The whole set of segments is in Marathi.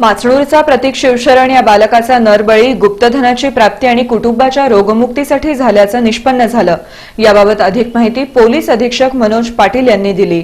माचणूरचा प्रतीक शिवशरण या बालकाचा नरबळी गुप्तधनाची प्राप्ती आणि कुटुंबाच्या रोगमुक्तीसाठी झाल्याचं निष्पन्न झालं. याबाबत अधिक माहिती पोलीस अधीक्षक मनोज पाटील यांनी दिली.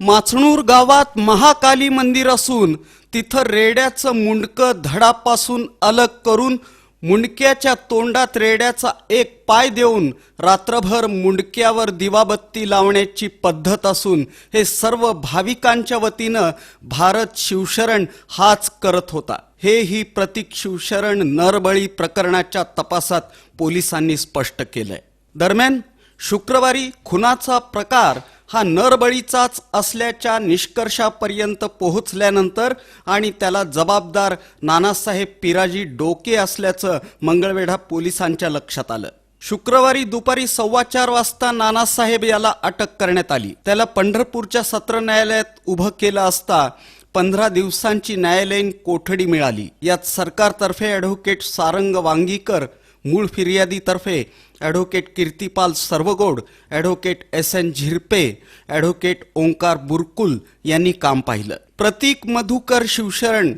माचणूर गावात महाकाली मंदिर असून तिथं रेड्याचं मुंडकं धडापासून अलग करून मुंडक्याच्या तोंडात रेड्याचा एक पाय देऊन रात्रभर मुंडक्यावर दिवाबत्ती लावण्याची पद्धत असून हे सर्व भाविकांच्या वतीनं भारत शिवशरण हाच करत होता. हे ही प्रतीक शिवशरण नरबळी प्रकरणाच्या तपासात पोलिसांनी स्पष्ट केलंय. दरम्यान शुक्रवारी खुनाचा प्रकार हा नरबळीचाच असल्याच्या निष्कर्षापर्यंत पोहोचल्यानंतर आणि त्याला जबाबदार नानासाहेब पिराजी डोके असल्याचं मंगळवेढा पोलिसांच्या लक्षात आलं. शुक्रवारी दुपारी सव्वा चार वाजता नानासाहेब याला अटक करण्यात आली. त्याला पंढरपूरच्या सत्र न्यायालयात उभं केलं असता पंधरा दिवसांची न्यायालयीन कोठडी मिळाली. यात सरकारतर्फे ॲडव्होकेट सारंग वांगीकर मूळ फिर्यादीतर्फे advocate Kirtipal Sarvagod advocate S N Zirpe advocate Omkar Burkul यांनी काम पाहिलं. प्रतीक मधुकर शिवशरण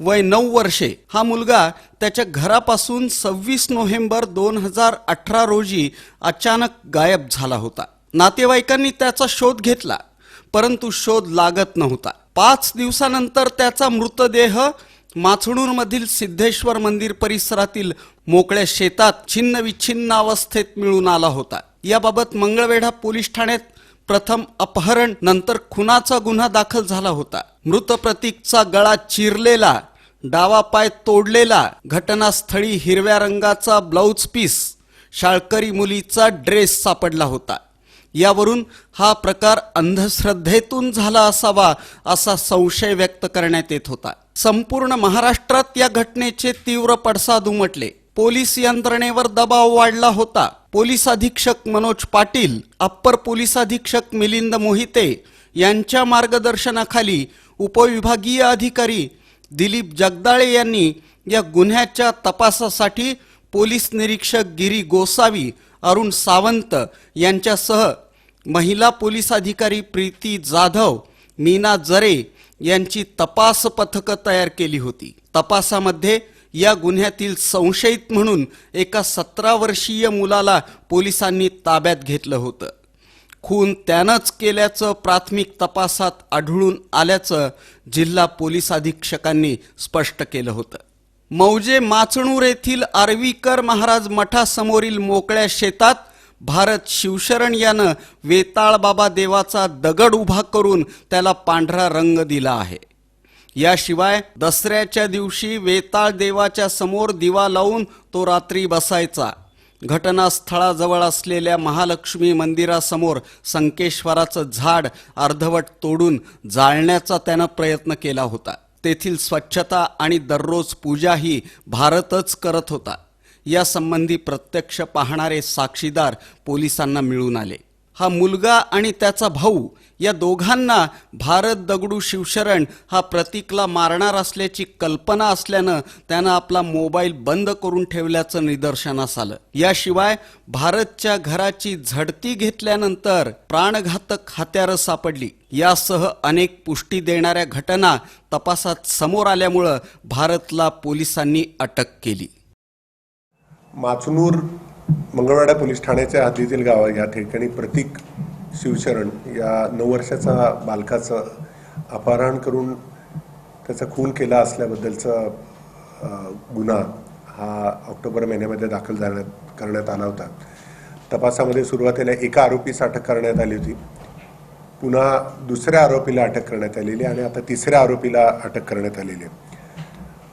वय नऊ वर्षे. हा मुलगा त्याच्या घरापासून सव्वीस नोव्हेंबर दोन हजार अठरा रोजी अचानक गायब झाला होता. नातेवाईकांनी त्याचा शोध घेतला परंतु शोध लागत नव्हता. पाच दिवसानंतर त्याचा मृतदेह माचणूरमधील सिद्धेश्वर मंदिर परिसरातील मोकळ्या शेतात छिन्न विच्छिन्न अवस्थेत मिळून आला होता. याबाबत मंगळवेढा पोलीस ठाण्यात प्रथम अपहरण नंतर खुनाचा गुन्हा दाखल झाला होता. मृत प्रतीकचा गळा चिरलेला डावा पाय तोडलेला घटनास्थळी हिरव्या रंगाचा ब्लाऊज पीस शाळकरी मुलीचा ड्रेस सापडला होता. यावरून हा प्रकार अंधश्रद्धेतून झाला असावा असा संशय व्यक्त करण्यात येत होता. संपूर्ण महाराष्ट्रात या घटनेचे तीव्र पडसाद उमटले. पोलीस यंत्रणेवर दबाव वाढला होता. पोलीस अधीक्षक मनोज पाटील अप्पर पोलीस अधीक्षक मिलिंद मोहिते यांच्या मार्गदर्शनाखाली उपविभागीय अधिकारी दिलीप जगदाळे यांनी या गुन्ह्याच्या तपासासाठी पोलीस निरीक्षक गिरी गोसावी अरुण सावंत यांच्यासह महिला पोलीस अधिकारी प्रीती जाधव मीना जरे यांची तपास पथकं तयार केली होती. तपासामध्ये या गुन्ह्यातील संशयित म्हणून एका सतरा वर्षीय मुलाला पोलिसांनी ताब्यात घेतलं होतं. खून त्यानंच केल्याचं प्राथमिक तपासात आढळून आल्याचं जिल्हा पोलीस अधीक्षकांनी स्पष्ट केलं होतं. मौजे माचणूर येथील आर्वीकर महाराज मठासमोरील मोकळ्या शेतात भारत शिवशरण यानं वेताळबाबा देवाचा दगड उभा करून त्याला पांढरा रंग दिला आहे. याशिवाय दसऱ्याच्या दिवशी वेताळ देवाच्या समोर दिवा लावून तो रात्री बसायचा. घटनास्थळाजवळ असलेल्या महालक्ष्मी मंदिरासमोर संकेश्वराचं झाड अर्धवट तोडून जाळण्याचा त्यानं प्रयत्न केला होता. तेथील स्वच्छता आणि दररोज पूजाही भारतच करत होता. यासंबंधी प्रत्यक्ष पाहणारे साक्षीदार पोलिसांना मिळून आले. हा मुलगा आणि त्याचा भाऊ या दोघांना भारत दगडू शिवशरण हा प्रतीकला मारणार असल्याची कल्पना असल्यानं त्यानं आपला मोबाईल बंद करून ठेवल्याचं निदर्शनास आलं. याशिवाय भारतच्या घराची झडती घेतल्यानंतर प्राणघातक हत्यारं सापडली. यासह अनेक पुष्टी देणाऱ्या घटना तपासात समोर आल्यामुळं भारतला पोलिसांनी अटक केली. माचनूर मंगळवाडा पोलीस ठाण्याच्या हद्दीतील गाव या ठिकाणी प्रतीक शिवशरण या नऊ वर्षाचा बालकाचं अपहरण करून त्याचा खून केला असल्याबद्दलचा गुन्हा हा ऑक्टोबर महिन्यामध्ये दाखल झाण्यात करण्यात आला होता. तपासामध्ये सुरुवातीला एका आरोपीस अटक करण्यात आली होती. पुन्हा दुसऱ्या आरोपीला अटक करण्यात आलेली आणि आता तिसऱ्या आरोपीला अटक करण्यात आलेली आहे.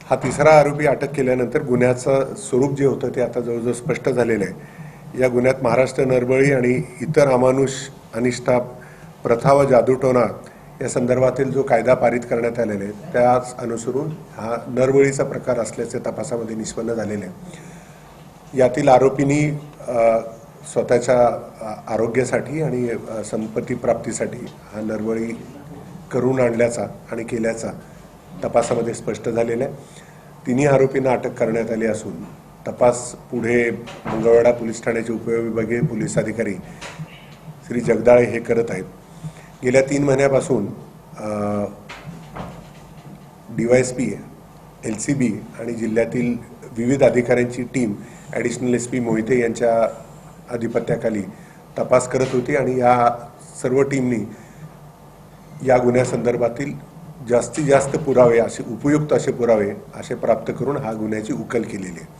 हा तिसरा आरोपी अटक केल्यानंतर गुन्ह्याचं स्वरूप जे होतं ते आता जवळजवळ स्पष्ट झालेलं आहे. या गुन्ह्यात महाराष्ट्र नरबळी आणि इतर अमानुष अनिष्ठा प्रथा व जादूटोना या संदर्भातील जो कायदा पारित करण्यात आलेला आहे त्याच अनुसरून हा नरबळीचा प्रकार असल्याचे तपासामध्ये निष्पन्न झालेले आहे. यातील आरोपींनी स्वतःच्या आरोग्यासाठी आणि संपत्ती प्राप्तीसाठी हा नरबळी करून आणल्याचा आणि केल्याचा तपासामध्ये स्पष्ट झालेलं आहे. तिन्ही आरोपींना अटक करण्यात आली असून तपास पुढे मंगळवेढा पोलीस ठाण्याचे उपविभागीय पोलीस अधिकारी श्री जगदाळे हे करत आहेत. गेल्या तीन महिन्यापासून D Y S P L C B आणि जिल्ह्यातील विविध अधिकाऱ्यांची team additional S P Mohite यांच्या आधिपत्याखाली तपास करत होती आणि या सर्व टीमनी या गुन्ह्यासंदर्भातील जास्तीत जास्त पुरावे असे उपयुक्त असे पुरावे असे प्राप्त करून हा गुन्ह्याची उकल केलेली आहे.